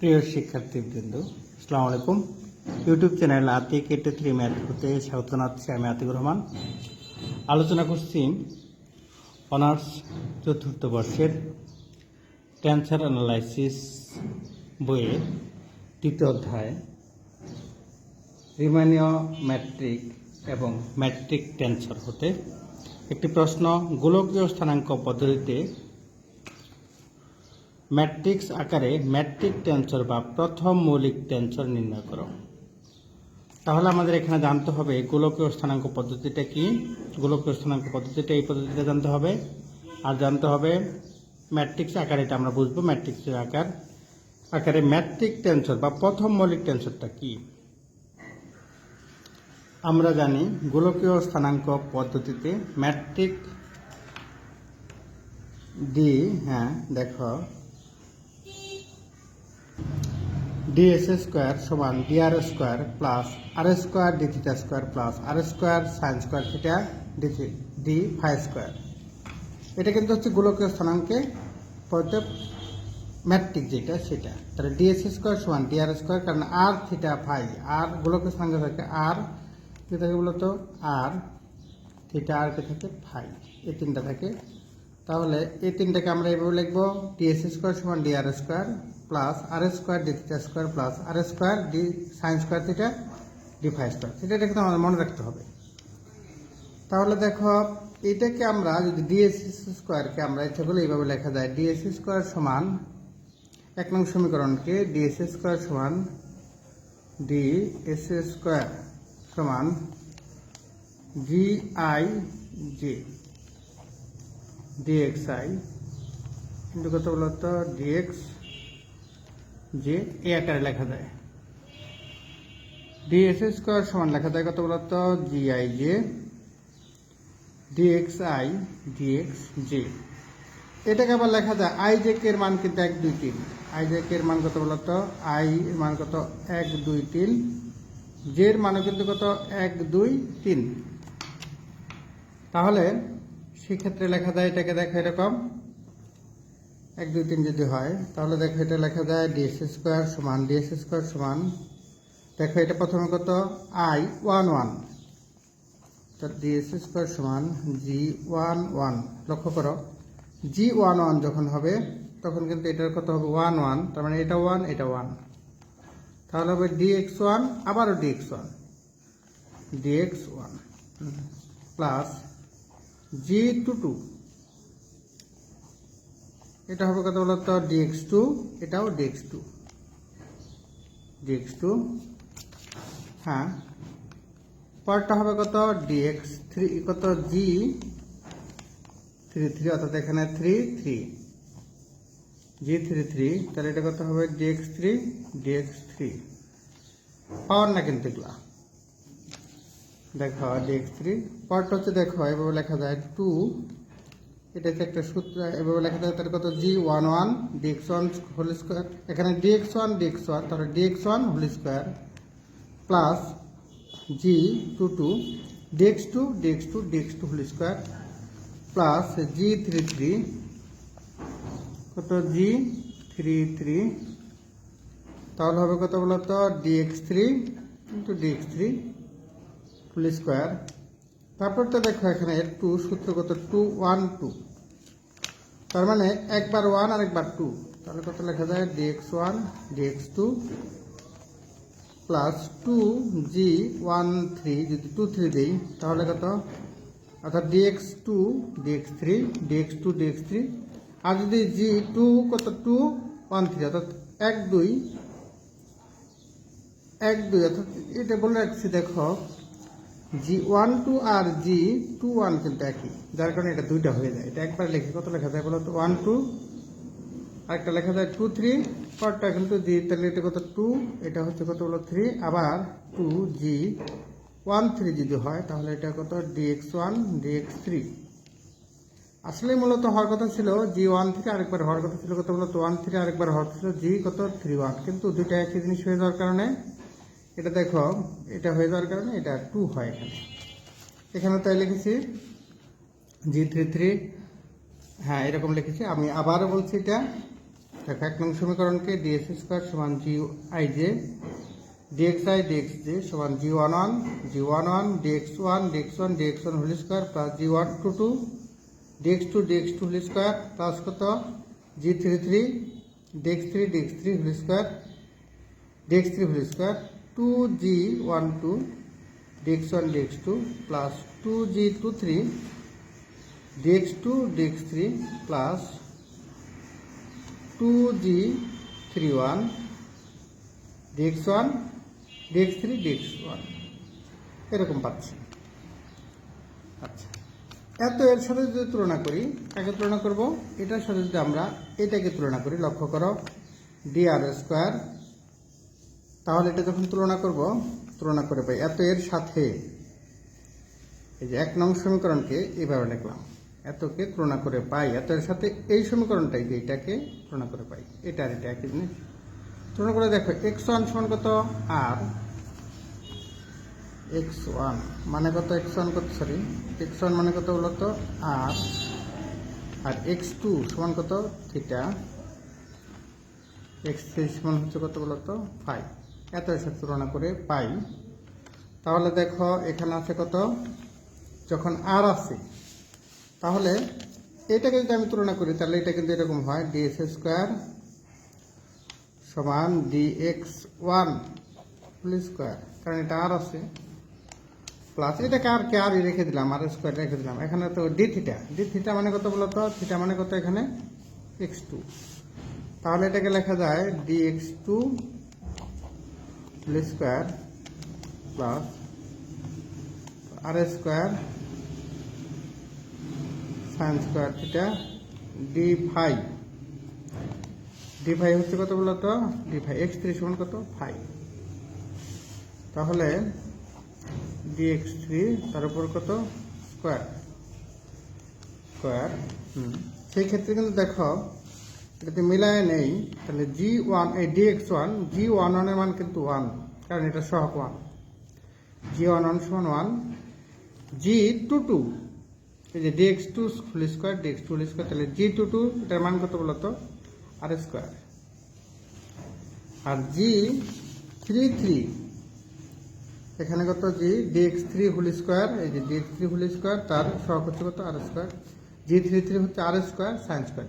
প্রিয় শিক্ষার্থীবৃন্দ, আসসালামু আলাইকুম। ইউটিউব চ্যানেল আতিক এটে থ্রি ম্যাথ হতে স্বাগত জানাচ্ছি আমি আতিকুর রহমান। আলোচনা করছি অনার্স চতুর্থ বর্ষের ক্যান্সার অ্যানালাইসিস বইয়ের তৃতীয় অধ্যায় রিমানীয় ম্যাট্রিক এবং ম্যাট্রিক টেন্সর হতে। একটি প্রশ্ন, গোলকীয় স্থানাঙ্ক পদ্ধতিতে ম্যাট্রিক্স আকারে ম্যাট্রিক টেন্সর বা প্রথম মৌলিক টেন্সর নির্ণয় করো। তাহলে আমাদের এখানে জানতে হবে গোলকীয় স্থানাঙ্ক পদ্ধতিটা কি? গোলকীয় স্থানাঙ্ক পদ্ধতিটা এই পদ্ধতিটা জানতে হবে। আর জানতে হবে ম্যাট্রিক্স আকারে এটা আমরা বুঝব ম্যাট্রিক্সের আকার। আকারে ম্যাট্রিক টেন্সর বা প্রথম মৌলিক টেন্সরটা কি? আমরা জানি গোলকীয় স্থানাঙ্ক পদ্ধতিতে ম্যাট্রিক ডি হ্যাঁ দেখো। ডিএস স্কোয়ার সমান D R square plus R square D theta square plus R square sine square theta D D phi square. এটা কিন্তু হচ্ছে গোলকীয় স্থানাঙ্কে ম্যাট্রিক যেটা সেটা। তাহলে ডিএস স্কোয়ার সমান ডিআর স্কোয়ার, কারণ আর থিটা ফাই, আর গোলকীয় স্থানাঙ্ক থাকে আর, কি থাকে বলতো? আর থিটা আর কে থাকে? ফাই। এই তিনটা থাকে। তাহলে এই তিনটাকে আমরা এইভাবে লিখব ডিএস স্কোয়ার সমান D R square plus R square D theta square plus R square D sine square theta D phi square সেটা কিন্তু আমাদের মনে রাখতে হবে। তাহলে দেখো, এটাকে আমরা যদি ডিএস স্কোয়ারকে আমরা ইচ্ছা করলে এইভাবে লেখা যায়। ডিএস স্কোয়ার সমান এক নং সমীকরণকে ডিএস স্কোয়ার সমান ডি এস স্কোয়ার সমান জি আই জে ডিএক্সআই কিন্তু কত বলতো? ডিএক্স যে এ আকারে লেখা যায়। ডিএস স্কোয়ার সমান লেখা যায় কত বলতো? G I J D X I D X J এটাকে আবার লেখা যায় আই জে এর মান কিন্তু এক, দুই, তিন। আই জে এর মান কত বলতো? আই এর মান কত? এক, দুই, তিন। জে এর মানও কিন্তু কত? এক, দুই, তিন। তাহলে সেক্ষেত্রে লেখা যায় এটাকে দেখো এরকম। এক, দুই, তিন যদি হয়, তাহলে দেখো এটা লেখা যায় ডিএস স্কোয়ার সমান ডিএস স্কোয়ার সমান, দেখো এটা প্রথমে কত? আই ওয়ান ওয়ান তো ডিএস স্কোয়ার সমান জি ওয়ান ওয়ান লক্ষ্য করো জি ওয়ান ওয়ান যখন হবে, তখন কিন্তু এটার কত হবে? ওয়ান ওয়ান তার মানে এটা ওয়ান এটা ওয়ান তাহলে হবে ডিএক্স ওয়ান আবারও D X one D X one plus G two two এটা হবে কত বলতো ডিএক্স টু এটাও D X two D X two হ্যাঁ। পরটা হবে কত? ডিএক্স থ্রি কত? জি থ্রি থ্রি অর্থাৎ এখানে three three G three three তাহলে এটা কত হবে? D X three D X three power না কিন্তু এগুলা। দেখো ডিএক্স থ্রি পরটা হচ্ছে দেখো, এভাবে লেখা যায় টু এটা হচ্ছে একটা সূত্র, এভাবে লেখা যায় তাহলে কত? G one one D X one whole square এখানে D X one D X one তাহলে D X one whole square plus G two two D X two D X two D X two whole square plus G three three কত? জি three three তাহলে হবে কত বলতো D X three into D X three full square তারপর তো দেখো এখানে two সূত্র কত? টু ওয়ান টু তার মানে একবার ওয়ান আর একবার টু। তাহলে কত লেখা যায়? Dx one dx two, plus two g one three. যদি টু থ্রি দিই, তাহলে কত? অর্থাৎ dx two dx three dx two dx three. আর যদি জি টু, কত? Two, one three. অর্থাৎ এক দুই এক দুই। অর্থাৎ এটা বলে রাখছি দেখো। জি ওয়ান টু আর জি টু ওয়ান কিন্তু একই। যার কারণে এটা দুইটা হয়ে যায়। এটা একবার লিখে কত লেখা যায় বলো তো ওয়ান টু আরেকটা লেখা যায় টু থ্রি পরটা কিন্তু জি তাহলে এটা কত? টু এটা হচ্ছে কত বলো থ্রি আবার টু জি ওয়ান থ্রি যদি হয়, তাহলে এটা কত? ডিএক্স ওয়ান ডিএক্স থ্রি আসলে মূলত হওয়ার কথা ছিল জি ওয়ান থ্রি আরেকবার হওয়ার কথা ছিল কত বলতো? ওয়ান থ্রি আরেকবার হওয়ার ছিল জি কত? থ্রি ওয়ান কিন্তু দুইটা একই জিনিস হয়ে যাওয়ার কারণে এটা দেখো, এটা হয়ে যাওয়ার কারণে এটা টু হয় এখানে। এখানে তাই লিখেছি জি থ্রি থ্রি হ্যাঁ এরকম লিখেছি। আমি আবারও বলছি এটা। দেখো, এক নং সমীকরণকে ডিএস স্কোয়ার সমান g i j dx i dx j সমান g one one g one one dx one dx one dx one whole square plus g one two two dx two dx two whole square plus কত? G three three dx three dx three whole square dx three whole square two g one two dx one dx two plus two g two three dx two dx three plus two g three one dx one dx three dx one এরকম পাচ্ছি। আচ্ছা। এত এর সাথে যদি তুলনা করি তাকে তুলনা করব? এটার সাথে যদি আমরা এটাকে তুলনা করি, লক্ষ্য করো ডি আর স্কোয়ার তাহলে এটা যখন তুলনা করব, তুলনা করে পাই, এত এর সাথে, এই যে এক নং সমীকরণকে এইভাবে লিখলাম, এতকে তুলনা করে পাই, এত এর সাথে এই সমীকরণটাই যে এটাকে তুলনা করে পাই, এটা আর এটা একই জিনিস। তুলনা করে দেখো, এক্স ওয়ান সমান কত? আর, এক্স ওয়ান মানে কত এক্স ওয়ান কত, সরি, এক্স ওয়ান মানে কত বলতো আর আর এক্স টু সমান কত? থিটা, এক্স থ্রি সমান হচ্ছে কত বলতো ফাইভ। এত এর সাথে তুলনা করে পাই। তাহলে দেখো, এখানে আছে কত? যখন আর আছে, তাহলে এটাকে যদি আমি তুলনা করি, তাহলে এটা কিন্তু এরকম হয় ডিএস স্কোয়ার সমান d x one full square কারণ এটা আর আছে। প্লাস এটাকে আর কে? আর রেখে দিলাম আর স্কোয়ার রেখে দিলাম। এখানে তো ডি থিটা ডি থিটা মানে কত বলতো? থিটা মানে কত এখানে? এক্স টু তাহলে এটাকে লেখা যায় d x two full square plus r square sine square theta d five d five হচ্ছে কত বলতো ডি ফাইভ এক্স থ্রি সমান কত? ফাইভ তাহলে ডি এক্স থ্রি তার উপর কত? স্কোয়ার। স্কোয়ার সেই ক্ষেত্রে কিন্তু দেখো যদি মিলায় নেই, তাহলে জি ওয়ান এই d x one g one one মান কিন্তু ওয়ান কারণ এটা সহক ওয়ান জি ওয়ান ওয়ান সমান ওয়ান জি টু টু এই যে dx two full square dx two full square তাহলে জি টু টু এটার মান কত বলতো? আর স্কোয়ার আর জি থ্রি থ্রি এখানে কত g dx three whole square এই যে ডিএক্স থ্রি হোল স্কোয়ার তার সহগ হচ্ছে কত? R square g three three হচ্ছে আর স্কোয়ার সাইন স্কোয়ার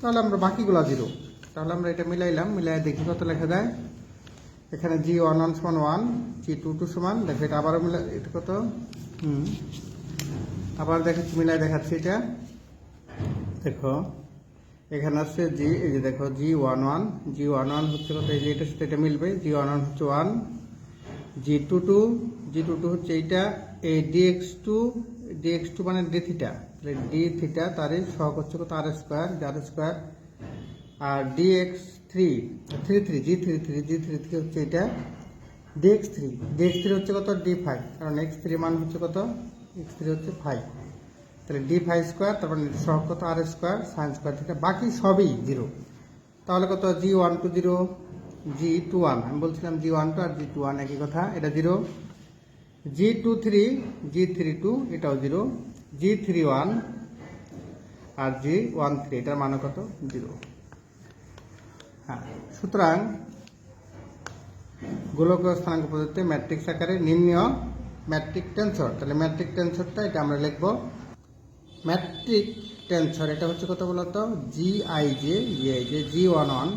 তাহলে আমরা বাকিগুলো জিরো তাহলে আমরা এটা মিলাইলাম মিলাই দেখি কত লেখা যায় এখানে জি ওয়ান ওয়ান সমান ওয়ান জি টু টু সমান, দেখো এটা আবারও মিলা এটা কত? হুম। আবার দেখাচ্ছি মিলাই দেখাচ্ছি এটা। দেখো, এখানে আসছে জি এই যে দেখো g one one g one one হচ্ছে কত? এই যে এটার সাথে এটা মিলবে জি ওয়ান ওয়ান হচ্ছে one g two two g two two হচ্ছে এইটা, এই ডিএক্স টু ডিএক্স টু মানে ডি থিটা, তাহলে ডি থিটা তার সহগ হচ্ছে কত? আর স্কোয়ার আর স্কোয়ার আর dx three three three g three three g three three হচ্ছে এটা ডিএক্স থ্রি ডিএক্স থ্রি হচ্ছে কত? ডি ফাইভ কারণ এক্স থ্রি মান হচ্ছে কত? এক্স থ্রি হচ্ছে ফাইভ তাহলে ডি ফাইভ স্কোয়ার তারপর সহগ কত? আর স্কোয়ার সাইন স্কোয়ার থেকে বাকি সবই জিরো তাহলে কত? G one two zero g two one আমি বলছিলাম জি ওয়ান টু আর জি টু ওয়ান একই কথা, এটা zero g two three g three two এটাও জিরো জি থ্রি ওয়ান আর জি ওয়ান থ্রি এটার মান কত? জিরো হ্যাঁ সুতরাং গোলকীয় স্থানাঙ্ক পদ্ধতিতে ম্যাট্রিক্স আকারে নিম্ন ম্যাট্রিক টেন্সর তাহলে ম্যাট্রিক টেন্সরটা এটা আমরা লিখব ম্যাট্রিক টেন্সর এটা হচ্ছে কত বলতো? G i j g i j g one one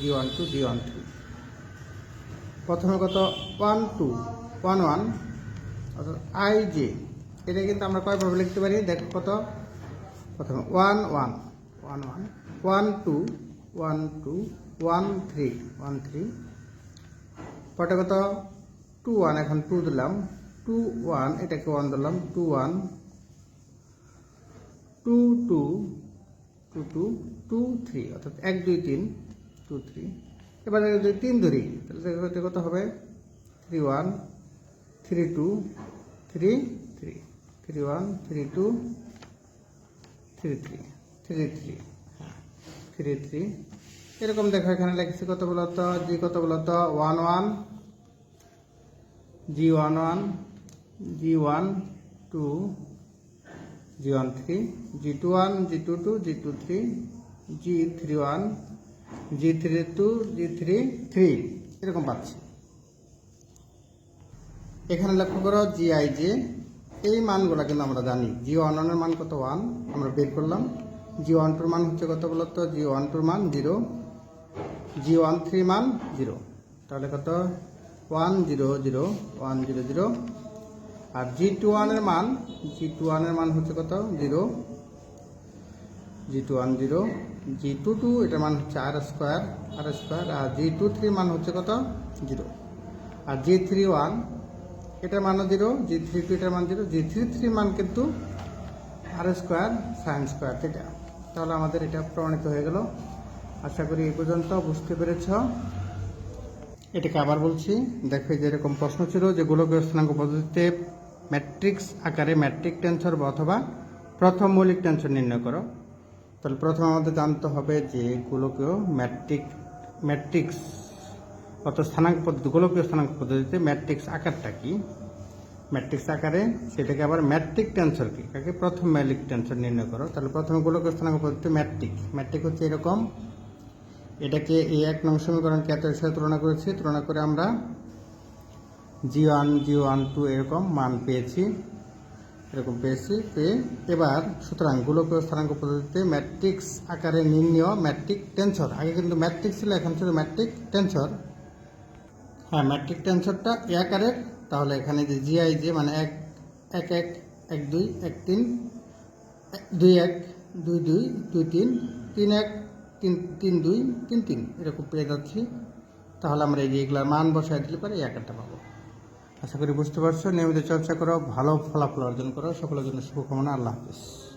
g one two g one three প্রথমে কত? ওয়ান টু ওয়ান ওয়ান অর্থাৎ আই জে এটা কিন্তু আমরা কয়ভাবে লিখতে পারি? দেখো কত, প্রথমে one one one one one two one two one three one three পরে কত? টু ওয়ান এখন টু দিলাম। টু ওয়ান এটাকে ওয়ান দিলাম। Two one two two two two two three অর্থাৎ এক, দুই, তিন টু থ্রি এবার যদি তিন ধরি, তাহলে কত হবে? Three one three two three three three one three two three three three three হ্যাঁ। থ্রি থ্রি এরকম দেখো এখানে লেখছি কত বলতো জি কত বলতো one one g one one g one two g one three g two one g two two g two three g three one g three two g three three এরকম পাচ্ছি। এখানে লক্ষ্য করো জি আই জে এই মানগুলো কিন্তু আমরা জানি। জি ওয়ান ওয়ানের মান কত? ওয়ান আমরা বের করলাম। জি ওয়ান টুর মান হচ্ছে কত বলতো? জি ওয়ান টুর মান জিরো জি ওয়ান থ্রি মান জিরো তাহলে কত? One zero zero one zero zero আর জি টু ওয়ানের মান জি টু ওয়ানের মান হচ্ছে কত? Zero g two one zero g two two এটার মান হচ্ছে আর স্কোয়ার আর স্কোয়ার আর জি টু থ্রি মান হচ্ছে কত? জিরো আর জি থ্রি ওয়ান এটার মানও জিরো জি থ্রি টু এটার মান জিরো। জি থ্রি থ্রি মান কিন্তু r square sine square theta তাহলে আমাদের এটা প্রমাণিত হয়ে গেল। আশা করি এই পর্যন্ত বুঝতে পেরেছ। এটাকে আবার বলছি, দেখো এই যে এরকম প্রশ্ন ছিল যে গোলকীয় স্থানাঙ্ক পদ্ধতিতে ম্যাট্রিক্স আকারে ম্যাট্রিক টেন্সর অথবা প্রথম মৌলিক টেন্সর নির্ণয় করো। তাহলে প্রথমে আমাদের জানতে হবে যে গোলকীয় ম্যাট্রিক ম্যাট্রিক্স অত স্থানাঙ্ক পদ্ধতি গোলকীয় স্থানাঙ্ক পদ্ধতিতে ম্যাট্রিক্স আকারটা কি? ম্যাট্রিক্স আকারে সেটাকে আবার ম্যাট্রিক টেন্সর কি? কাকে প্রথম ম্যাট্রিক টেন্সর নির্ণয় করো। তাহলে প্রথমে গোলকীয় স্থানাঙ্ক পদ্ধতি ম্যাট্রিক ম্যাট্রিক হচ্ছে এরকম। এটাকে এই এক নং সমীকরণকে এত সাথে তুলনা করেছি? তুলনা করে আমরা g one g one two এরকম মান পেয়েছি। এরকম পেয়েছি। পেয়ে এবার সুতরাং গোলকীয় স্থানাঙ্ক পদ্ধতিতে ম্যাট্রিক্স আকারে নির্ণয় ম্যাট্রিক টেন্সর আগে কিন্তু ম্যাট্রিক ছিল, এখন ছিল ম্যাট্রিক টেন্সর হ্যাঁ ম্যাট্রিক টেন্সরটা এ আকারের তাহলে এখানে যে জিআই যে মানে এক এক এক এক, দুই, এক, তিন, দুই, এক, দুই দুই দুই, তিন তিন, এক, তিন তিন, দুই, তিন তিন, এরকম পেয়ে যাচ্ছি। তাহলে আমরা এই যে এগুলার মান বসায় দিলে পরে এই আকারটা পাবো। আশা করি বুঝতে পারছ। নিয়মিত চর্চা করো, ভালো ফলাফল অর্জন করো। সকলের জন্য শুভকামনা। আল্লাহ হাফিজ।